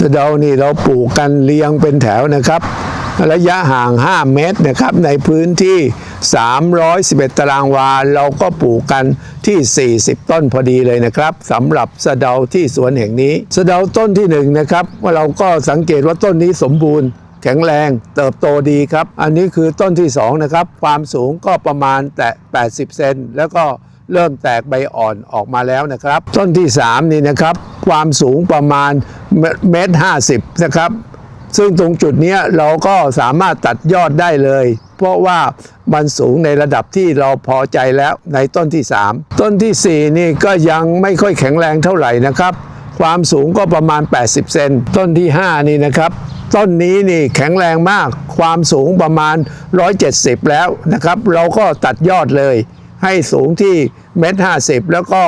สะเดานี่เราปลูกกันเรียงเป็นแถวนะครับ ระยะห่าง 5 เมตรนะครับ ในพื้นที่ 311 ตารางวา เราก็ปลูกกันที่ 40 ต้นพอดีเลยนะครับสำหรับสะเดาที่สวนแห่งนี้ สะเดาต้นที่หนึ่งนะครับว่าเราก็สังเกตว่าต้นนี้สมบูรณ์แข็งแรงเติบโตดีครับ อันนี้คือต้นที่ 2 นะครับ ความสูงก็ประมาณแต่ 80 เซนแล้วก็ เริ่มแตกใบอ่อนออกมาแล้วนะครับ ต้นที่ 3 นี่นะครับ ความสูงประมาณเมตรห้าสิบนะครับ ซึ่งตรงจุดนี้เราก็สามารถตัดยอดได้เลย เพราะว่ามันสูงในระดับที่เราพอใจแล้วในต้นที่ 3 ต้นทีสี่4 นี่ก็ยังไม่ค่อยแข็งแรงเท่าไหร่นะครับ ความสูงก็ประมาณ 80 เซนต้นที่ 5 นี่นะครับต้นนี้นี่แข็งแรงมากความสูงประมาณ 170 แล้วนะครับ เราก็ตัดยอดเลย ให้สูงที่ เมตรห้าสิบแล้วก็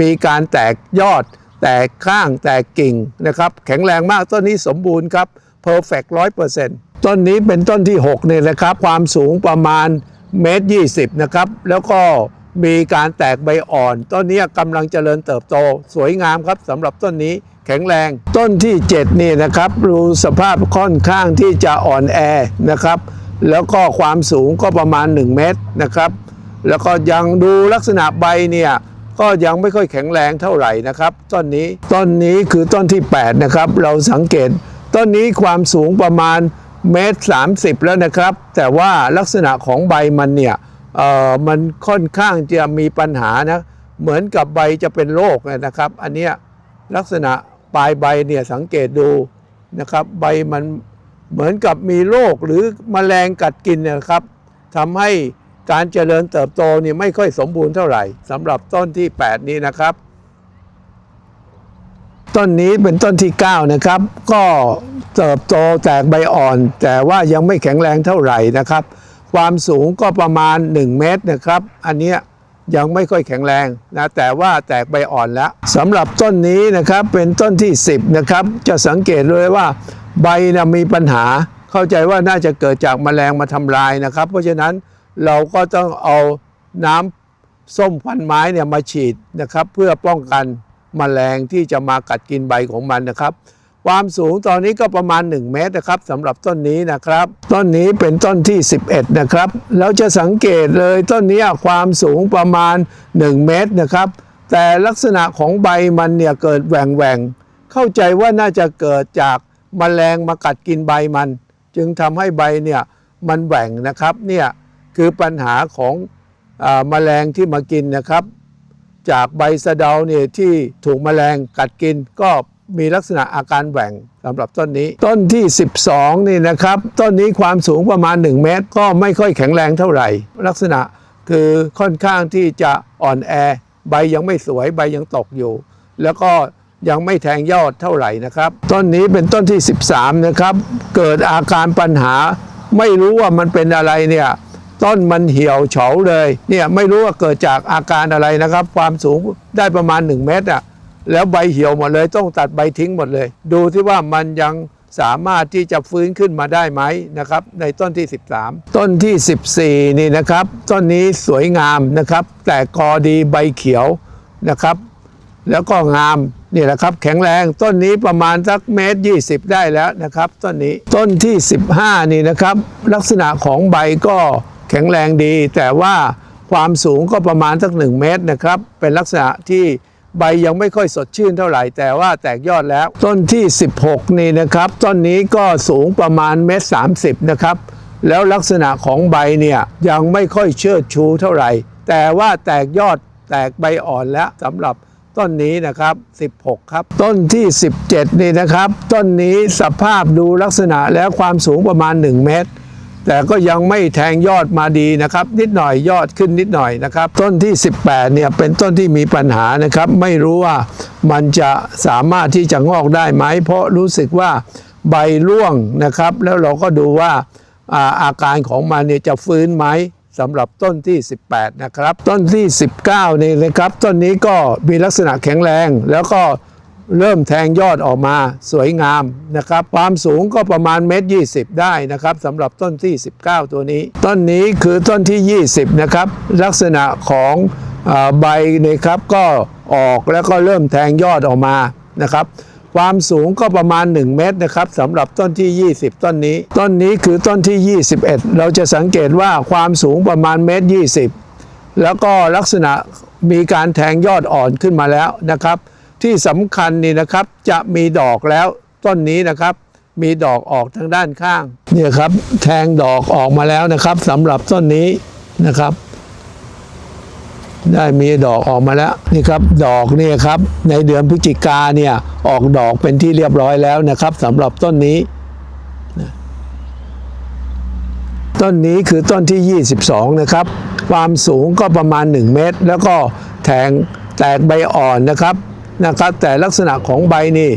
มีการแตกยอด แตกข้างแตกกิ่งนะครับ แข็งแรงมากต้นนี้สมบูรณ์ครับ perfect ร้อยเปอร์เซ็นต์ต้นนี้เป็นต้นที่6เนี่ยนะครับ ความสูงประมาณเมตรยี่สิบนะครับ แล้วก็มีการแตกใบอ่อน ต้นนี้กำลังเจริญเติบโต สวยงามครับสำหรับต้นนี้แข็งแรง ต้นที่ 7 นี่นะครับดูสภาพค่อนข้างที่จะอ่อนแอนะครับ แล้วก็ความสูงก็ประมาณ 1 เมตรนะครับ แล้วก็ยังดูลักษณะใบเนี่ยก็ยังไม่ค่อยแข็งแรงเท่าไหร่นะครับ ต้นนี้ต้นนี้คือต้นที่ 8 นะครับ เราสังเกต ต้นนี้ความสูงประมาณเมตร30แล้วนะครับ แต่ว่าลักษณะของใบมันเนี่ยเอ่อมันค่อนข้างจะมีปัญหานะเหมือนกับใบจะเป็นโรคนะครับ อันเนี้ยลักษณะปลายใบเนี่ยสังเกตดูนะครับ ใบมันเหมือนกับมีโรคหรือมแมลงกัดกินนยนะครับทำให้ การเจริญเติบโตนี่ไม่ค่อยสมบูรณ์เท่าไหร่สำหรับต้นที่ 8 นี้นะครับ ต้นนี้เป็นต้นที่ 9 นะครับ ก็เติบโตแตกใบอ่อน แต่ว่ายังไม่แข็งแรงเท่าไหร่นะครับ ความสูงก็ประมาณ 1 เมตรนะครับ อันเนี้ยยังไม่ค่อยแข็งแรงนะแต่ว่าแตกใบอ่อนแล้วสำหรับต้นนี้นะครับเป็นต้นที่ 10 นะครับ จะสังเกตเลยว่า ใบนะมีปัญหา เข้าใจว่าน่าจะเกิดจากแมลงมาทำลายนะครับ เพราะฉะนั้น เราก็ต้องเอาน้ำส้มพันไม้เนี่ยมาฉีดนะครับ เพื่อป้องกันมแมลงที่จะมากัดกินใบของมันนะครับ ความสูงตอนนี้ก็ประมาณ 1 เมตรนะครับสำหรับต้นนี้นะครับ ต้นนี้เป็นต้นที่ 11 นะครับแล้วจะสังเกตเลยต้นนี้ความสูงประมาณ 1 เมตรนะครับ แต่ลักษณะของใบมันเนี่ยเกิดแหว่งแหว่งเข้าใจว่าน่าจะเกิดจากมแมลงมากัดกินใบมัน จึงทำให้ใบเนี่ยมันแหว่งนะครับเนี่ย คือปัญหาของอ่าแมลงที่มากินนะครับ จากใบสะเดาเนี่ยที่ถูกแมลงกัดกินก็มีลักษณะอาการแหว่งสำหรับต้นนี้ ต้นที่ 12 นี่นะครับ ต้นนี้ความสูงประมาณ 1 เมตร ก็ไม่ค่อยแข็งแรงเท่าไหร่ ลักษณะคือค่อนข้างที่จะอ่อนแอ ใบยังไม่สวยใบยังตกอยู่ แล้วก็ยังไม่แทงยอดเท่าไหร่นะครับ ต้นนี้เป็นต้นที่ 13 นะครับ เกิดอาการปัญหาไม่รู้ว่ามันเป็นอะไรเนี่ย ต้นมันเหี่ยวเฉาเลยเนี่ยไม่รู้ว่าเกิดจากอาการอะไรนะครับ ความสูงได้ประมาณ 1 เมตรอะแล้วใบเหี่ยวหมดเลย ต้องตัดใบทิ้งหมดเลย ดูที่ว่ามันยังสามารถที่จะฟื้นขึ้นมาได้ไหมนะครับ ในต้นที่ 13 ต้นที่ 14 นี่นะครับ ต้นนี้สวยงามนะครับ แต่กอดีใบเขียวนะครับ แล้วก็งามนี่แหละครับ แข็งแรงต้นนี้ประมาณสักเมตร 20 ได้แล้วนะครับ ต้นนี้ต้นที่ 15 นี่นะครับ ลักษณะของใบก็ แข็งแรงดี แต่ว่าความสูงก็ประมาณสัก1เมตรนะครับ เป็นลักษณะที่ใบยังไม่ค่อยสดชื่นเท่าไหร่ แต่ว่าแตกยอดแล้ว ต้นที่ 16 นี่นะครับ ต้นนี้ก็สูงประมาณเมตร30นะครับ แล้วลักษณะของใบเนี่ยยังไม่ค่อยเชิดชูเท่าไหร่ แต่ว่าแตกยอดแตกใบอ่อนแล้วสำหรับต้นนี้นะครับ 16 ครับ ต้นที่ 17 นี่นะครับ ต้นนี้สภาพดูลักษณะแล้วความสูงประมาณ 1 เมตร แต่ก็ยังไม่แทงยอดมาดีนะครับ นิดหน่อยยอดขึ้นนิดหน่อยนะครับ ต้นที่ 18เนี่ยเป็นต้นที่มีปัญหานะครับ ไม่รู้ว่ามันจะสามารถที่จะงอกได้ไหม เพราะรู้สึกว่าใบร่วงนะครับ แล้วเราก็ดูว่าอาอาการของมันเนี่ยจะฟื้นไหมสำหรับต้นที่ 18 นะครับ ต้นที่ 19นี่นะครับ ต้นนี้ก็มีลักษณะแข็งแรงแล้วก็ เริ่มแทงยอดออกมาสวยงามนะครับ ความสูงก็ประมาณเมตรยีได้นะครับสำหรับต้นที่ 19 ตัวนี้ ต้นนี้คือต้นที่ 20 นะครับ ลักษณะของอใบนะครับก็ออกแล้วก็เริ่มแทงยอดออกมานะครับ ความสูงก็ประมาณ 1 เมตรนะครับสำหรับต้นที่ 20 ต้นนี้ ต้นนี้คือต้นที่ 21 เราจะสังเกตว่าความสูงประมาณเมตร20 แล้วก็ลักษณะมีการแทงยอดอ่อนขึ้นมาแล้วนะครับ ที่สำคัญนี่นะครับจะมีดอกแล้วต้นนี้นะครับ มีดอกออกทางด้านข้างเนี่ยครับแทงดอกออกมาแล้วนะครับสำหรับต้นนี้นะครับ ได้มีดอกออกมาแล้วนี่ครับดอกเนี่ยครับในเดือนพฤศจิกาเนี่ยออกดอกเป็นที่เรียบร้อยแล้วนะครับสำหรับต้นนี้ต้นนี้คือต้นที่ 22 นะครับ ความสูงก็ประมาณ 1 เมตร แล้วก็แทงแตกใบอ่อนนะครับ นะครับแต่ลักษณะของใบนี่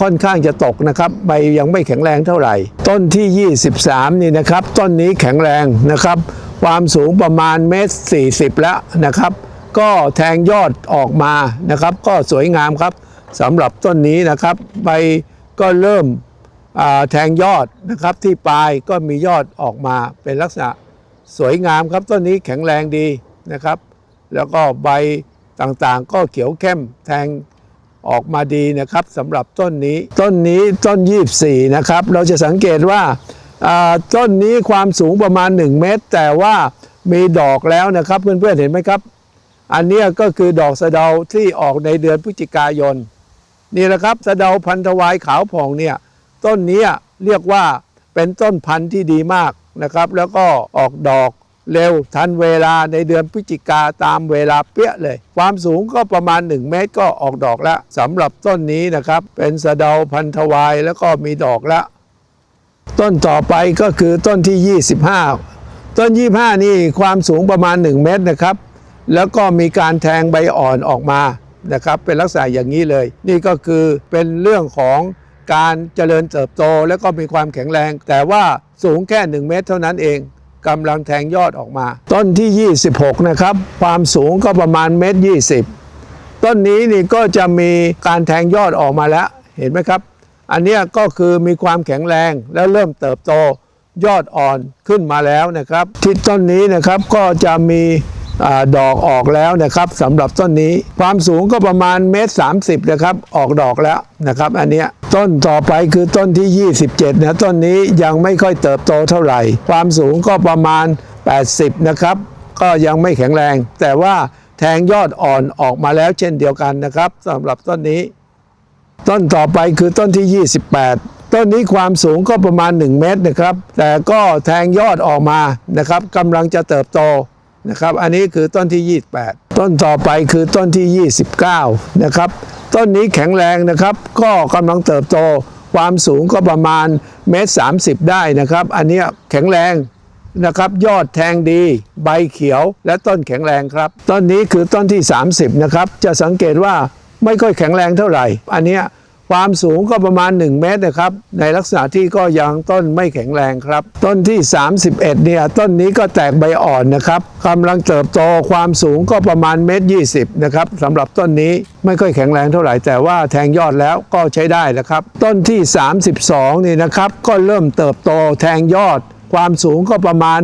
ค่อนข้างจะตกนะครับใบยังไม่แข็งแรงเท่าไหร่ ต้นที่ 23 นี่นะครับ ต้นนี้แข็งแรงนะครับ ความสูงประมาณเมตร40 แล้วนะครับ ก็แทงยอดออกมานะครับ ก็สวยงามครับสำหรับต้นนี้นะครับ ใบก็เริ่มแทงยอดนะครับที่ปลายก็มียอดออกมาเป็นลักษณะสวยงามครับต้นนี้แข็งแรงดีนะครับ แล้วก็ใบ ต่างๆ ก็เขียวเข้มแทงออกมาดีนะครับสำหรับต้นนี้ ต้นนี้ต้น 24 นะครับ เราจะสังเกตว่าต้นนี้ความสูงประมาณ 1 เมตร แต่ว่ามีดอกแล้วนะครับ เพื่อนๆเห็นไหมครับ อันนี้ก็คือดอกสะเดาที่ออกในเดือนพฤศจิกายน นี่แหละครับสะเดาพันธวายขาวผ่องเนี่ยต้นนี้เรียกว่าเป็นต้นพันธุ์ที่ดีมากนะครับ แล้วก็ออกดอก เร็วทันเวลาในเดือนพฤศจิกาตามเวลาเปี้ยเลย ความสูงก็ประมาณ 1 เมตรก็ออกดอกแล้วสำหรับต้นนี้นะครับ เป็นสะเดาพันธวายแล้วก็มีดอกแล้ว ต้นต่อไปก็คือต้นที่ 25 ต้น 25 นี่ความสูงประมาณ 1 เมตรนะครับ แล้วก็มีการแทงใบอ่อนออกมานะครับเป็นลักษณะอย่างนี้เลย นี่ก็คือเป็นเรื่องของการเจริญเติบโตแล้วก็มีความแข็งแรง แต่ว่าสูงแค่ 1 เมตร เท่านั้นเอง กำลังแทงยอดออกมา ต้นที่ 26 นะครับ ความสูงก็ประมาณเมตร20ต้นนี้นี่ก็จะมีการแทงยอดออกมาแล้วเห็นไหมครับ อันเนี้ยก็คือมีความแข็งแรงแล้วเริ่มเติบโตยอดอ่อนขึ้นมาแล้วนะครับ ที่ต้นนี้นะครับก็จะมี ดอกออกแล้วนะครับสำหรับต้นนี้ความสูงก็ประมาณเมตรสานะครับออกดอกแล้วนะครับ อันเนี้ยต้นต่อไปคือต้นที่ 27นะต้นนี้ยังไม่ค่อยเติบโตเท่าไหร่ ความสูงก็ประมาณ 80 นะครับ ก็ยังไม่แข็งแรง แต่ว่าแทงยอดอ่อนออกมาแล้วเช่นเดียวกันนะครับสำหรับต้นนี้ ต้นต่อไปคือต้นที่ 28ต้นนี้ความสูงก็ประมาณ 1 เมตรนะครับ แต่ก็แทงยอดออกมานะครับกำลังจะเติบโต นะครับ อันนี้คือต้นที่ 28 ต้นต่อไปคือต้นที่ 29 นะครับ ต้นนี้แข็งแรงนะครับ ก็กำลังเติบโต ความสูงก็ประมาณเมตร30ได้นะครับ อันนี้แข็งแรงนะครับ ยอดแทงดี ใบเขียวและต้นแข็งแรงครับ ต้นนี้คือต้นที่ 30 นะครับ จะสังเกตว่าไม่ค่อยแข็งแรงเท่าไหร่ อันนี้ ความสูงก็ประมาณ 1 เมตรนะครับ ในลักษณะที่ก็ยังต้นไม่แข็งแรงครับ ต้นที่ 31 เนี่ย ต้นนี้ก็แตกใบอ่อนนะครับกำลังเติบโตความสูงก็ประมาณเมตร20นะครับสำหรับต้นนี้ไม่ค่อยแข็งแรงเท่าไหร่ แต่ว่าแทงยอดแล้วก็ใช้ได้นะครับ ต้นที่ 32 นี่นะครับ ก็เริ่มเติบโตแทงยอด ความสูงก็ประมาณ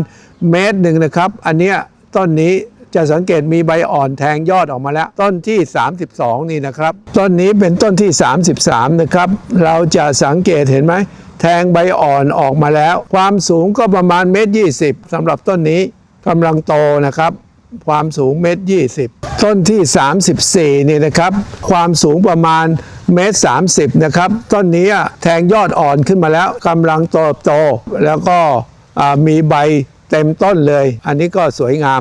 เมตรหนึ่งนะครับ อันเนี้ยต้นนี้ จะสังเกตมีใบอ่อนแทงยอดออกมาแล้ว ต้นที่ 32 นี่นะครับ ต้นนี้เป็นต้นที่ 33 นะครับ เราจะสังเกตเห็นไหม แทงใบอ่อนออกมาแล้ว ความสูงก็ประมาณเมตร20สำหรับต้นนี้กำลังโตนะครับ ความสูงเมตร20ต้นที่ 34 นี่นะครับ ความสูงประมาณเมตร30นะครับ ต้นนี้แทงยอดอ่อนขึ้นมาแล้วกำลังโตโต แล้วก็มีใบเต็มต้นเลย อันนี้ก็สวยงาม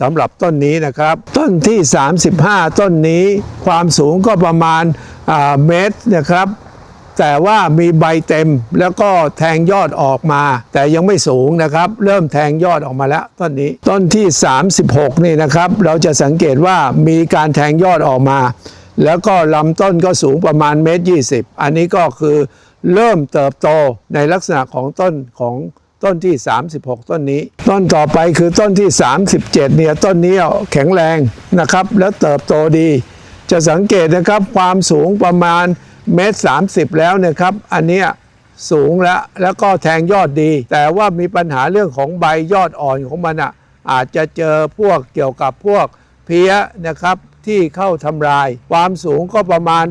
สำหรับต้นนี้นะครับ ต้นที่ 35 ต้นนี้ความสูงก็ประมาณเมตรนะครับ แต่ว่ามีใบเต็มแล้วก็แทงยอดออกมา แต่ยังไม่สูงนะครับ เริ่มแทงยอดออกมาแล้วต้นนี้ต้นที่ 36 นี่นะครับ เราจะสังเกตว่ามีการแทงยอดออกมา แล้วก็ลำต้นก็สูงประมาณเมตร 20 อันนี้ก็คือเริ่มเติบโตในลักษณะของต้นของ ต้นที่ 36 ต้นนี้ ต้นต่อไปคือต้นที่ 37 เนี่ยต้นนี้แข็งแรงนะครับ แล้วเติบโตดี จะสังเกตนะครับความสูงประมาณเมตรสาแล้วนะครับ อันเนี้ยสูงแล้วแล้วก็แทงยอดดี แต่ว่ามีปัญหาเรื่องของใบยอดอ่อนของมันอะอาจจะเจอพวกเกี่ยวกับพวกเพี้ยนะครับที่เข้าทำลาย ความสูงก็ประมาณ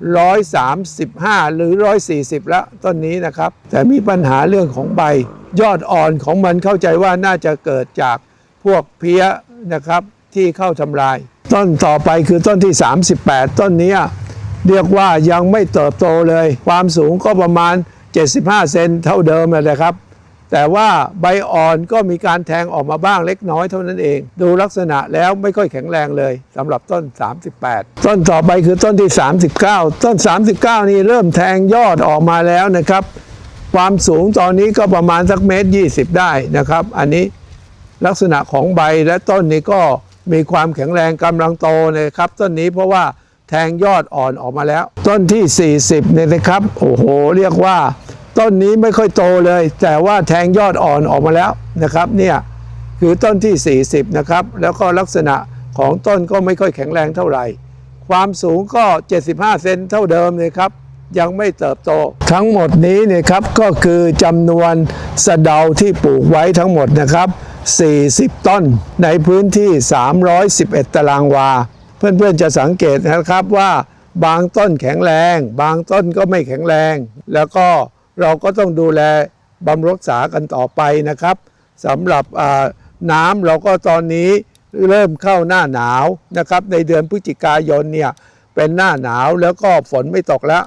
135 หรือ 140 แล้วต้นนี้นะครับ แต่มีปัญหาเรื่องของใบ ยอดอ่อนของมันเข้าใจว่าน่าจะเกิดจากพวกเพี้ยนะครับที่เข้าทำลาย ต้นต่อไปคือต้นที่ 38 ต้นนี้เรียกว่ายังไม่เติบโตเลย ความสูงก็ประมาณ 75 เซนเท่าเดิมเลยนะครับ แต่ว่าใบอ่อนก็มีการแทงออกมาบ้างเล็กน้อยเท่านั้นเอง ดูลักษณะแล้วไม่ค่อยแข็งแรงเลยสำหรับต้น 38 ต้นต่อไปคือต้นที่ 39 ต้น 39 นี่เริ่มแทงยอดออกมาแล้วนะครับ ความสูงตอนนี้ก็ประมาณสักเมตร 20 ได้นะครับ อันนี้ลักษณะของใบและต้นนี้ก็มีความแข็งแรงกำลังโตนะครับ ต้นนี้เพราะว่าแทงยอดอ่อนออกมาแล้ว ต้นที่ 40เนี่ยนะครับ โอ้โห เรียกว่า ต้นนี้ไม่ค่อยโตเลย แต่ว่าแทงยอดอ่อนออกมาแล้วนะครับเนี่ยคือต้นที่ 40 นะครับ แล้วก็ลักษณะของต้นก็ไม่ค่อยแข็งแรงเท่าไหร่ ความสูงก็ 75 เซนเท่าเดิมเลยครับ ยังไม่เติบโต ทั้งหมดนี้เนี่ยครับก็คือจำนวนสะเดาที่ปลูกไว้ทั้งหมดนะครับ 40 ต้นในพื้นที่ 311 ตารางวา เพื่อนๆจะสังเกตนะครับว่าบางต้นแข็งแรง บางต้นก็ไม่แข็งแรง แล้วก็ เราก็ต้องดูแลบำรุงรักษากันต่อไปนะครับสำหรับน้ำเราก็ตอนนี้เริ่มเข้าหน้าหนาวนะครับในเดือนพฤศจิกายนเนี่ยเป็นหน้าหนาวแล้วก็ฝนไม่ตกแล้ว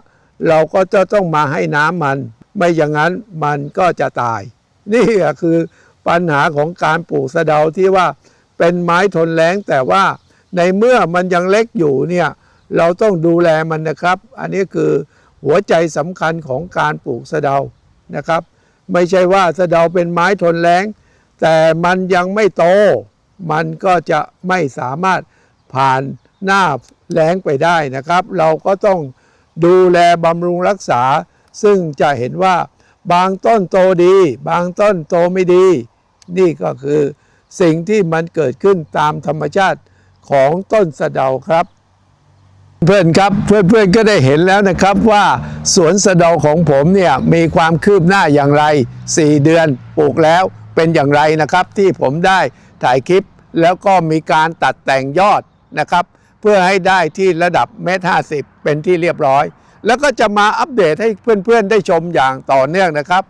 เราก็จะต้องมาให้น้ำมัน ไม่อย่างนั้นมันก็จะตาย นี่คือปัญหาของการปลูกสะเดาที่ว่าเป็นไม้ทนแล้งแต่ว่าในเมื่อมันยังเล็กอยู่เนี่ยเราต้องดูแลมันนะครับ อันนี้คือ หัวใจสำคัญของการปลูกสะเดานะครับ ไม่ใช่ว่าสะเดาเป็นไม้ทนแล้งแต่มันยังไม่โต มันก็จะไม่สามารถผ่านหน้าแล้งไปได้นะครับ เราก็ต้องดูแลบำรุงรักษา ซึ่งจะเห็นว่าบางต้นโตดี บางต้นโตไม่ดี นี่ก็คือสิ่งที่มันเกิดขึ้นตามธรรมชาติของต้นสะเดาครับ เพื่อนครับเพื่อนๆก็ได้เห็นแล้วนะครับว่าสวนสะเดาของผมเนี่ยมีความคืบหน้าอย่างไร 4 เดือนปลูกแล้วเป็นอย่างไรนะครับที่ผมได้ถ่ายคลิปแล้วก็มีการตัดแต่งยอดนะครับ เพื่อให้ได้ที่ระดับเมตรห้าสิบเป็นที่เรียบร้อย แล้วก็จะมาอัปเดตให้เพื่อนๆ ได้ชมอย่างต่อเนื่องนะครับ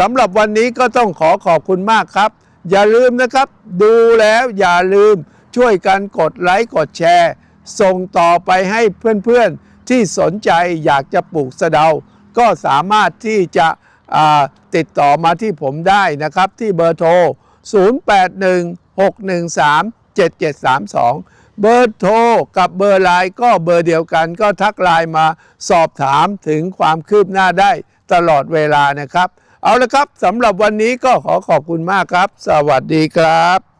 สำหรับวันนี้ก็ต้องขอขอบคุณมากครับ อย่าลืมนะครับ ดูแล้วอย่าลืมช่วยกันกดไลค์กดแชร์ ส่งต่อไปให้เพื่อนๆที่สนใจอยากจะปลูกสะเดา ก็สามารถที่จะติดต่อมาที่ผมได้นะครับที่เบอร์โทร 0816137732 เบอร์โทรกับเบอร์ไลน์ก็เบอร์เดียวกัน ก็ทักไลน์มาสอบถามถึงความคืบหน้าได้ตลอดเวลานะครับ เอาละครับสำหรับวันนี้ก็ขอขอบคุณมากครับ สวัสดีครับ